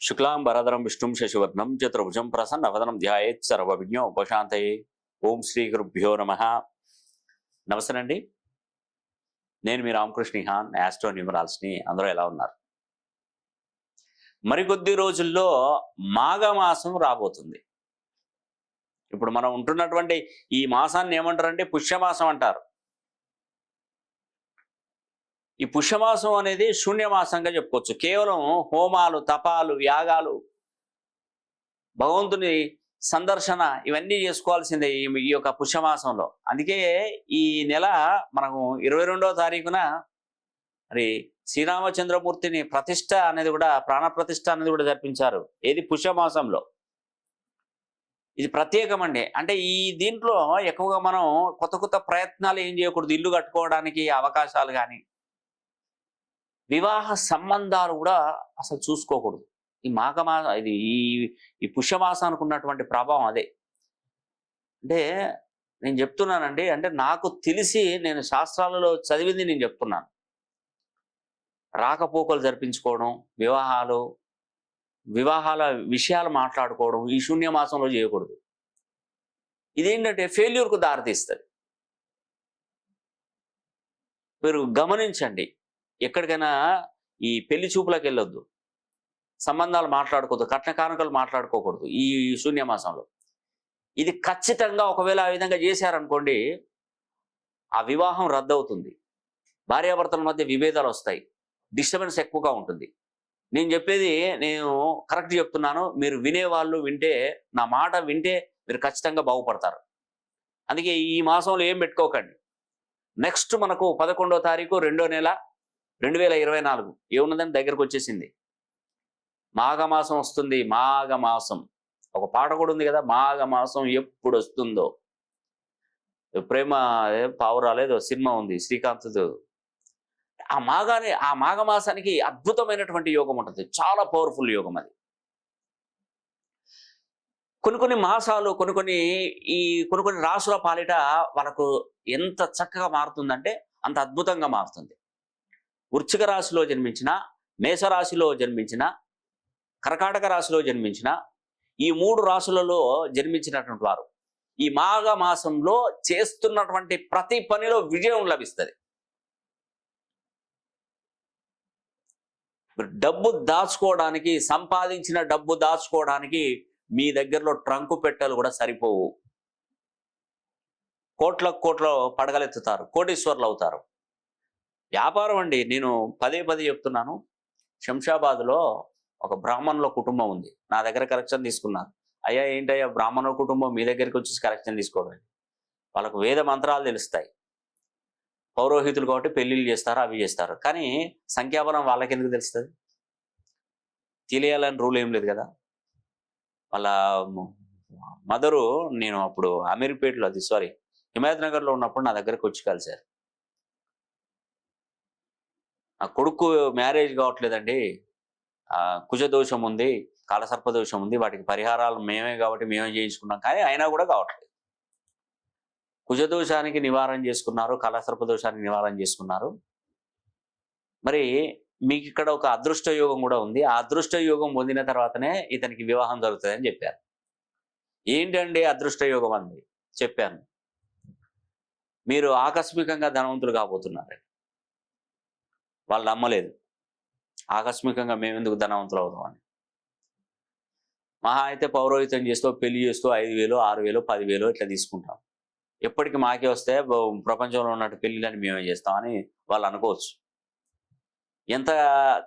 శుక్లాం వరదరం విష్ణుం శశివర్ణం చతుర్భుజం ప్రసన్నవదనం ధ్యాయేత్ సర్వవిజ్ఞ ఉపశాంతయే. ఓం శ్రీ గురుభ్యో నమ. నమస్తే అండి నేను మీ రామకృష్ణ హాన్ యాస్ట్రో న్యూమరాల్స్ని అందరూ ఎలా ఉన్నారు? మరికొద్ది రోజుల్లో మాఘమాసం రాబోతుంది. ఇప్పుడు మనం ఉంటున్నటువంటి ఈ మాసాన్ని ఏమంటారంటే పుష్యమాసం అంటారు. ఈ పుష్యమాసం అనేది శూన్యమాసంగా చెప్పుకోవచ్చు. కేవలం హోమాలు తపాలు యాగాలు భగవంతుని సందర్శన ఇవన్నీ చేసుకోవాల్సిందే ఈ యొక్క పుష్యమాసంలో. అందుకే ఈ నెల మనము ఇరవై రెండవ తారీఖున మరి శ్రీరామచంద్రమూర్తిని ప్రతిష్ట అనేది కూడా ప్రాణప్రతిష్ట అనేది కూడా జరిపించారు. ఏది? పుష్యమాసంలో. ఇది ప్రత్యేకమండి. అంటే ఈ దీంట్లో ఎక్కువగా మనం కొత్త కొత్త ప్రయత్నాలు ఏం చేయకూడదు. ఇల్లు కట్టుకోవడానికి అవకాశాలు కానీ వివాహ సంబంధాలు కూడా అసలు చూసుకోకూడదు. ఈ మాఘమా ఇది ఈ ఈ పుష్యమాసానికి ఉన్నటువంటి ప్రభావం అదే. అంటే నేను చెప్తున్నానండి అంటే నాకు తెలిసి నేను శాస్త్రాలలో చదివింది నేను చెప్తున్నాను. రాకపోకలు జరిపించుకోవడం వివాహాలు వివాహాల విషయాలు మాట్లాడుకోవడం ఈ శూన్యమాసంలో చేయకూడదు. ఇదేంటంటే ఫెయిల్యూర్కు దారితీస్తుంది. మీరు గమనించండి. ఎక్కడికైనా ఈ పెళ్ళి చూపులకు వెళ్ళొద్దు. సంబంధాలు మాట్లాడుకోవద్దు కట్న కానుకలు మాట్లాడుకోకూడదు ఈ శూన్యమాసంలో. ఇది ఖచ్చితంగా ఒకవేళ ఆ విధంగా చేశారనుకోండి ఆ వివాహం రద్దవుతుంది. భార్యాభర్తల మధ్య విభేదాలు వస్తాయి. డిస్టర్బెన్స్ ఎక్కువగా ఉంటుంది. నేను చెప్పేది నేను కరెక్ట్ చెప్తున్నాను మీరు వినేవాళ్ళు వింటే నా మాట వింటే మీరు ఖచ్చితంగా బాగుపడతారు. అందుకే ఈ మాసంలో ఏం పెట్టుకోకండి. నెక్స్ట్ మనకు పదకొండో తారీఖు రెండో నెల రెండు వేల ఇరవై నాలుగు ఏమున్నదని దగ్గరకు వచ్చేసింది. మాఘమాసం వస్తుంది మాఘమాసం. ఒక పాట కూడా ఉంది కదా మాఘమాసం ఎప్పుడు వస్తుందో ప్రేమ ఏ పావురాలేదో సినిమా ఉంది శ్రీకాంత్తో ఆ మాగానే ఆ మాఘమాసానికి అద్భుతమైనటువంటి యోగం ఉంటుంది. చాలా పవర్ఫుల్ యోగం అది. కొన్ని కొన్ని మాసాలు కొన్ని కొన్ని ఈ కొన్ని కొన్ని రాసుల పాలిట వాళ్ళకు ఎంత చక్కగా మారుతుందంటే అంత అద్భుతంగా మారుతుంది. వృచ్చిక రాశిలో జన్మించిన మేషరాశిలో జన్మించిన కర్కాటక రాశిలో జన్మించిన ఈ మూడు రాశులలో జన్మించినటువంటి వారు. ఈ మాఘ మాసంలో చేస్తున్నటువంటి ప్రతి పనిలో విజయం లభిస్తుంది. డబ్బు దాచుకోవడానికి సంపాదించిన డబ్బు దాచుకోవడానికి మీ దగ్గరలో ట్రంకు పెట్టలు కూడా సరిపోవు. కోట్ల కోట్ల పడగలెత్తుతారు కోటీశ్వర్లు అవుతారు. వ్యాపారం అండి నేను పదే పదే చెప్తున్నాను. శంషాబాద్లో ఒక బ్రాహ్మణుల కుటుంబం ఉంది. నా దగ్గర కరెక్షన్ తీసుకున్నారు అయ్యా ఏంటయ్యా? బ్రాహ్మణుల కుటుంబం మీ దగ్గరికి వచ్చేసి కరెక్షన్ తీసుకోవడం వాళ్ళకు వేద మంత్రాలు తెలుస్తాయి. పౌరోహితులు కాబట్టి పెళ్ళిళ్ళు చేస్తారు అవి చేస్తారు. కానీ సంఖ్యాబలం వాళ్ళకి ఎందుకు తెలుస్తుంది? తెలియాలని రూల్ ఏం లేదు కదా? వాళ్ళ మదరు నేను అప్పుడు అమీర్పేటలో అది సారీ హిమాయత్ నగర్లో ఉన్నప్పుడు నా దగ్గరకు వచ్చి కలిశారు. నా కొడుకు మ్యారేజ్ కావట్లేదండి. కుజదోషం ఉంది కాలసర్ప దోషం ఉంది వాటికి పరిహారాలు మేమే కాబట్టి మేమే చేయించుకున్నాం కానీ అయినా కూడా కావట్లేదు. కుజదోషానికి నివారణ చేసుకున్నారు కాలసర్ప దోషానికి నివారణ చేసుకున్నారు. మరి మీకు ఇక్కడ ఒక అదృష్ట యోగం కూడా ఉంది. ఆ అదృష్ట యోగం పొందిన తర్వాతనే ఇతనికి వివాహం జరుగుతుంది అని చెప్పారు. ఏంటండి అదృష్ట యోగం అంది? చెప్పాను. మీరు ఆకస్మికంగా ధనవంతులు కాబోతున్నారండి. వాళ్ళు నమ్మలేదు. ఆకస్మికంగా మేము ఎందుకు ధనవంతులు అవుతామని మహా అయితే పౌరోహితం చేస్తూ పెళ్ళి చేస్తూ ఐదు వేలు ఆరు వేలు పదివేలు ఇట్లా తీసుకుంటాం. ఎప్పటికి మాకే వస్తే ప్రపంచంలో ఉన్నట్టు పెళ్ళిళ్ళని మేమే చేస్తామని వాళ్ళు అనుకోవచ్చు. ఎంత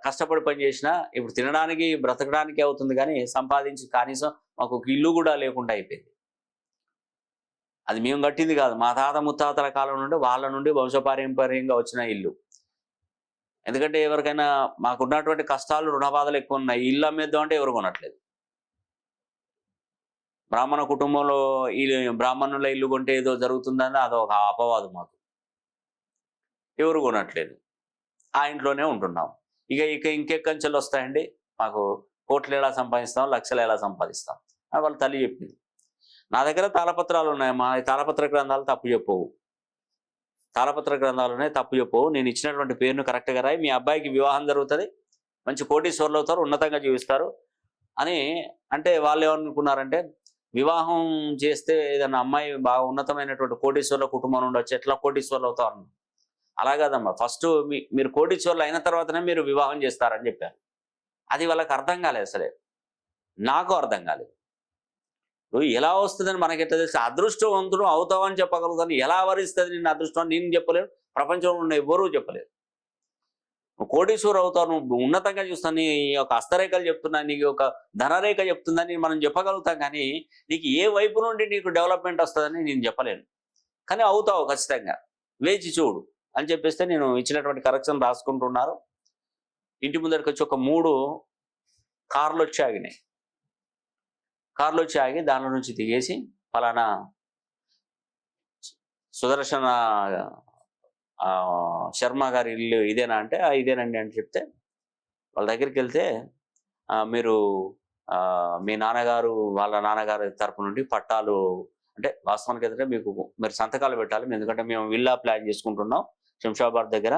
కష్టపడి పని చేసినా ఇప్పుడు తినడానికి బ్రతకడానికి అవుతుంది కానీ సంపాదించి కనీసం మాకు ఒక ఇల్లు కూడా లేకుండా అయిపోయింది. అది మేము కట్టింది కాదు. మా తాత ముత్తాతల కాలం నుండి వాళ్ళ నుండి వంశపారంపర్యంగా వచ్చిన ఇల్లు. ఎందుకంటే ఎవరికైనా మాకు ఉన్నటువంటి కష్టాలు రుణబాధలు ఎక్కువ ఉన్నాయి ఇల్లు అమ్మేద్దాం అంటే ఎవరు కొనట్లేదు. బ్రాహ్మణ కుటుంబంలో ఈ బ్రాహ్మణుల ఇల్లు కొంటే ఏదో జరుగుతుందని అదొక అపవాదం మాకు. ఎవరు కొనట్లేదు. ఆ ఇంట్లోనే ఉంటున్నాం. ఇక ఇక ఇంకెక్కంచెలు వస్తాయండి. మాకు కోట్లు ఎలా సంపాదిస్తాం లక్షలు ఎలా సంపాదిస్తాం? అని వాళ్ళ తల్లి చెప్పింది. నా దగ్గర తాళపత్రాలు ఉన్నాయి. మా తాళపత్ర గ్రంథాలు తప్పు చెప్పవు. తాళపత్ర గ్రంథాలునే తప్పు చెప్పు నేను ఇచ్చినటువంటి పేరును కరెక్ట్గా రాయి. మీ అబ్బాయికి వివాహం జరుగుతుంది. మంచి కోటీశ్వర్లు అవుతారు. ఉన్నతంగా జీవిస్తారు. అని అంటే వాళ్ళు ఏమనుకున్నారంటే వివాహం చేస్తే ఏదైనా అమ్మాయి బాగా ఉన్నతమైనటువంటి కోటీశ్వర్ల కుటుంబం ఉండొచ్చు ఎట్లా కోటీశ్వర్లు అవుతారు అన్న అలా కాదమ్మా. ఫస్ట్ మీ మీరు కోటీశ్వర్లు అయిన తర్వాతనే మీరు వివాహం చేస్తారని చెప్పారు. అది వాళ్ళకి అర్థం కాలేదు అసలే. నాకు అర్థం కాలేదు. నువ్వు ఎలా వస్తుందని మనకి తెలుసు? అదృష్టవంతుడు అవుతావని చెప్పగలుగుతాను ఎలా వరిస్తుంది నిన్ను అదృష్టం? నేను చెప్పలేను. ప్రపంచంలో ఉన్న ఎవరూ చెప్పలేరు. నువ్వు కోటీశ్వరు అవుతావు. నువ్వు ఉన్నతంగా చూస్తాను నీ యొక్క హస్తరేఖలు చెప్తున్నా నీకు ఒక ధనరేఖ చెప్తుందని మనం చెప్పగలుగుతాం కానీ నీకు ఏ వైపు నుండి నీకు డెవలప్మెంట్ వస్తుందని నేను చెప్పలేను. కానీ అవుతావు ఖచ్చితంగా. వేచి చూడు అని చెప్పేస్తే నేను ఇచ్చినటువంటి కరెక్షన్ రాసుకుంటున్నారు ఇంటి ముందరికి వచ్చి ఒక మూడు కార్లు వచ్చి ఆగినాయి. కార్లు వచ్చి ఆగి దానిలో నుంచి దిగేసి ఫలానా సుదర్శన శర్మ గారి ఇల్లు ఇదేనా అంటే ఇదేనండి అని చెప్తే వాళ్ళ దగ్గరికి వెళ్తే మీరు మీ నాన్నగారు వాళ్ళ నాన్నగారి తరపు నుండి పట్టాలు అంటే వాస్తవానికి ఏంటంటే మీకు మీరు సంతకాలు పెట్టాలి ఎందుకంటే మేము విల్లా ప్లాన్ చేసుకుంటున్నాం శంషాబాద్ దగ్గర.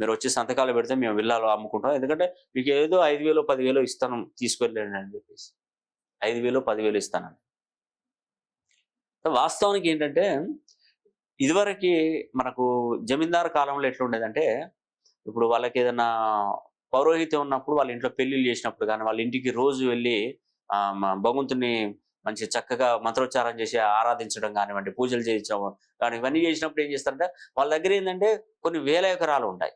మీరు వచ్చి సంతకాలు పెడితే మేము విల్లాలో అమ్ముకుంటాం. ఎందుకంటే మీకు ఏదో ఐదు వేలు పదివేలు ఇస్తాను తీసుకెళ్ళండి అని చెప్పేసి. ఐదు వేలు పదివేలు ఇస్తానని. వాస్తవానికి ఏంటంటే ఇదివరకు మనకు జమీందారు కాలంలో ఎట్లుండేదంటే ఇప్పుడు వాళ్ళకి ఏదైనా పౌరోహిత్యం ఉన్నప్పుడు వాళ్ళ ఇంట్లో పెళ్ళిళ్ళు చేసినప్పుడు కానీ వాళ్ళ ఇంటికి రోజు వెళ్ళి భగవంతుని మంచి చక్కగా మంత్రోచ్చారం చేసి ఆరాధించడం కానివ్వండి పూజలు చేయించడం కానీ ఇవన్నీ చేసినప్పుడు ఏం చేస్తారంటే వాళ్ళ దగ్గర ఏంటంటే కొన్ని వేల ఎకరాలు ఉంటాయి.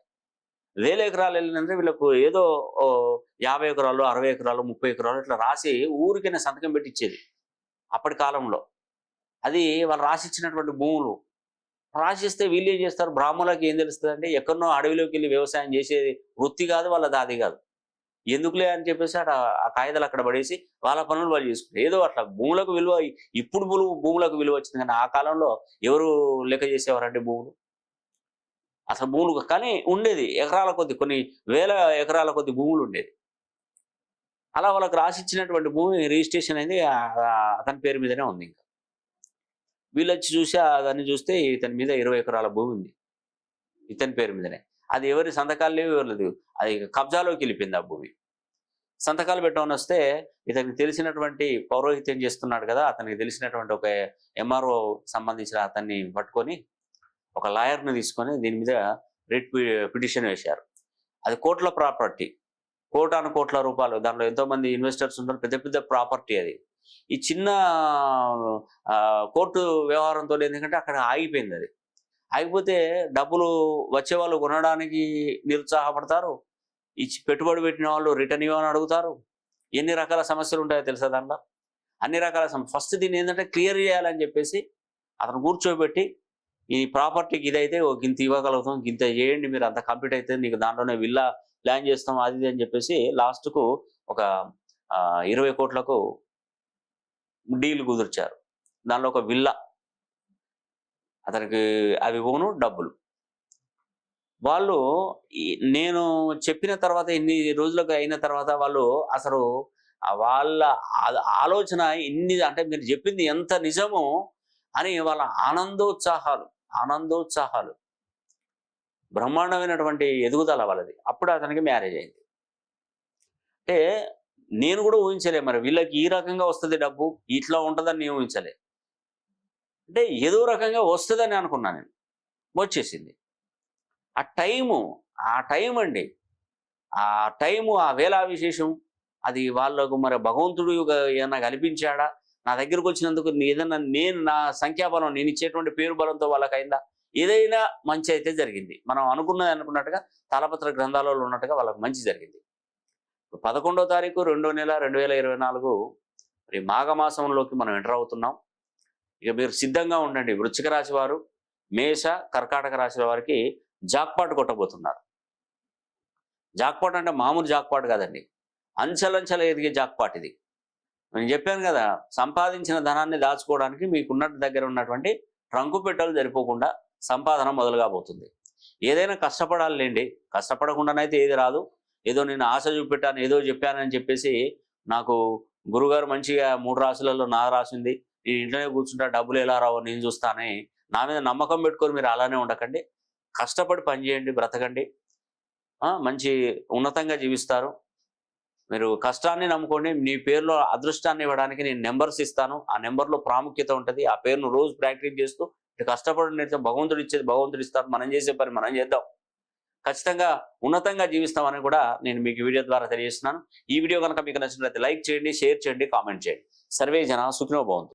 వేల ఎకరాలు వెళ్ళినంటే వీళ్ళకు ఏదో యాభై ఎకరాలు అరవై ఎకరాలు ముప్పై ఎకరాలు ఇట్లా రాసి ఊరికైనా సంతకం పెట్టి ఇచ్చేది అప్పటి కాలంలో. అది వాళ్ళు రాసిచ్చినటువంటి భూములు. రాసిస్తే వీళ్ళు ఏం చేస్తారు? బ్రాహ్మణులకు ఏం తెలుస్తుంది అంటే ఎక్కడనో అడవిలోకి వెళ్ళి వ్యవసాయం చేసేది వృత్తి కాదు వాళ్ళ దాది కాదు. ఎందుకులే అని చెప్పేసి అక్కడ ఆ కాగితాలు అక్కడ పడేసి వాళ్ళ పనులు వాళ్ళు చేసుకుంటారు. ఏదో అట్లా భూములకు విలువ ఇప్పుడు భూములకు విలువ వచ్చింది కానీ ఆ కాలంలో ఎవరు లెక్క చేసేవారంటే భూములు? అసలు భూములు కానీ ఉండేది ఎకరాల కొద్ది కొన్ని వేల ఎకరాల కొద్ది భూములు ఉండేది. అలా వాళ్ళకి రాసిచ్చినటువంటి భూమి రిజిస్ట్రేషన్ అనేది అతని పేరు మీదనే ఉంది ఇంకా. వీళ్ళు వచ్చి చూసి దాన్ని చూస్తే ఇతని మీద ఇరవై ఎకరాల భూమి ఉంది. ఇతని పేరు మీదనే. అది ఎవరి సంతకాలు లేవు ఎవరు లేదు. అది కబ్జాలోకి వెళ్ళిపోయింది ఆ భూమి. సంతకాలు పెట్టమని వస్తే ఇతనికి తెలిసినటువంటి పౌరోహిత్యం చేస్తున్నాడు కదా అతనికి తెలిసినటువంటి ఒక ఎంఆర్ఓ సంబంధించిన అతన్ని పట్టుకొని ఒక లాయర్ని తీసుకొని దీని మీద రిట్ పిటిషన్ వేశారు. అది కోట్ల ప్రాపర్టీ. కోటాను కోట్ల రూపాయలు. దాంట్లో ఎంతో మంది ఇన్వెస్టర్స్ ఉన్నారు. పెద్ద పెద్ద ప్రాపర్టీ అది. ఈ చిన్న కోర్టు వ్యవహారంతో ఎందుకంటే అక్కడ ఆగిపోయింది అది. ఆగిపోతే డబ్బులు వచ్చే వాళ్ళు కొనడానికి నిరుత్సాహపడతారు. ఇచ్చి పెట్టుబడి పెట్టిన వాళ్ళు రిటర్న్ ఇవ్వని అడుగుతారు. ఎన్ని రకాల సమస్యలు ఉంటాయో తెలుసా దాంట్లో? అన్ని రకాల సమస్య ఫస్ట్ దీన్ని ఏంటంటే క్లియర్ చేయాలని చెప్పేసి అతను కూర్చోబెట్టి ఈ ప్రాపర్టీకి ఇదైతే ఓ గింత ఇవ్వగలుగుతాం గింత చేయండి మీరు అంత కంప్లీట్ అయితే నీకు దాంట్లోనే విల్లా ప్లాన్ చేస్తాం అది ఇది అని చెప్పేసి లాస్ట్కు ఒక ఇరవై కోట్లకు డీల్ కుదిర్చారు. దానిలో ఒక విల్లా అతనికి అవి పోను డబ్బులు. వాళ్ళు నేను చెప్పిన తర్వాత ఇన్ని రోజులకు అయిన తర్వాత వాళ్ళు అసలు వాళ్ళ ఆలోచన ఇన్ని అంటే మీరు చెప్పింది ఎంత నిజమో అని వాళ్ళ ఆనందోత్సాహాలు. ఆనందోత్సాహాలు. బ్రహ్మాండమైనటువంటి ఎదుగుదల వాళ్ళది. అప్పుడు అతనికి మ్యారేజ్ అయింది. అంటే నేను కూడా ఊహించలే మరి వీళ్ళకి ఈ రకంగా వస్తుంది డబ్బు ఇట్లా ఉంటుందని నేను ఊహించలే. అంటే ఏదో రకంగా వస్తుందని అనుకున్నాను నేను. వచ్చేసింది. ఆ టైము ఆ టైం అండి. ఆ టైము ఆ వేళా విశేషం అది వాళ్ళకు మరి భగవంతుడు ఏమైనా కనిపించాడా నా దగ్గరకు వచ్చినందుకు ఏదన్నా నేను నా సంఖ్యాబలం నేను ఇచ్చేటువంటి పేరు బలంతో వాళ్ళకి అయిందా ఏదైనా మంచి అయితే జరిగింది. మనం అనుకున్నది అనుకున్నట్టుగా తాళపత్ర గ్రంథాలలో ఉన్నట్టుగా వాళ్ళకి మంచి జరిగింది. పదకొండో తారీఖు రెండో నెల రెండు వేల ఇరవై నాలుగు మరి మాఘమాసంలోకి మనం ఎంటర్ అవుతున్నాం. ఇక మీరు సిద్ధంగా ఉండండి. వృచ్చిక రాశి వారు మేష కర్కాటక రాశి వారికి జాక్పాట్ కొట్టబోతున్నారు. జాక్పాట్ అంటే మామూలు జాక్పాట్ కాదండి. అంచెలంచెల ఎదిగే జాక్పాట్ ఇది. నేను చెప్పాను కదా సంపాదించిన ధనాన్ని దాచుకోవడానికి మీకున్న దగ్గర ఉన్నటువంటి ట్రంకు పెట్టలు జరిపోకుండా సంపాదన మొదలు కాబోతుంది ఏదైనా కష్టపడాలి లేండి కష్టపడకుండానైతే ఏది రాదు. ఏదో నేను ఆశ చూపెట్టాను ఏదో చెప్పానని చెప్పేసి నాకు గురుగారు మంచిగా మూడు రాశులలో నా రాసింది. నేను ఇంట్లోనే కూర్చుంటా డబ్బులు ఎలా రావో నేను చూస్తానే. నా మీద నమ్మకం పెట్టుకొని మీరు అలానే ఉండకండి. కష్టపడి పనిచేయండి బ్రతకండి. మంచి ఉన్నతంగా జీవిస్తారు. మీరు కష్టాన్ని నమ్ముకోండి. నీ పేరులో అదృష్టాన్ని ఇవ్వడానికి నేను నెంబర్స్ ఇస్తాను. ఆ నెంబర్లో ప్రాముఖ్యత ఉంటుంది. ఆ పేరును రోజు ప్రాక్టీస్ చేస్తూ ఇటు కష్టపడి భగవంతుడు ఇచ్చేది భగవంతుడు ఇస్తాడు మనం చేసే పని మనం చేద్దాం. ఖచ్చితంగా ఉన్నతంగా జీవిస్తామని కూడా నేను మీకు వీడియో ద్వారా తెలియజేస్తున్నాను. ఈ వీడియో కనుక మీకు నచ్చినట్లయితే లైక్ చేయండి షేర్ చేయండి కామెంట్ చేయండి. సర్వే జన సుఖినో బాగుంది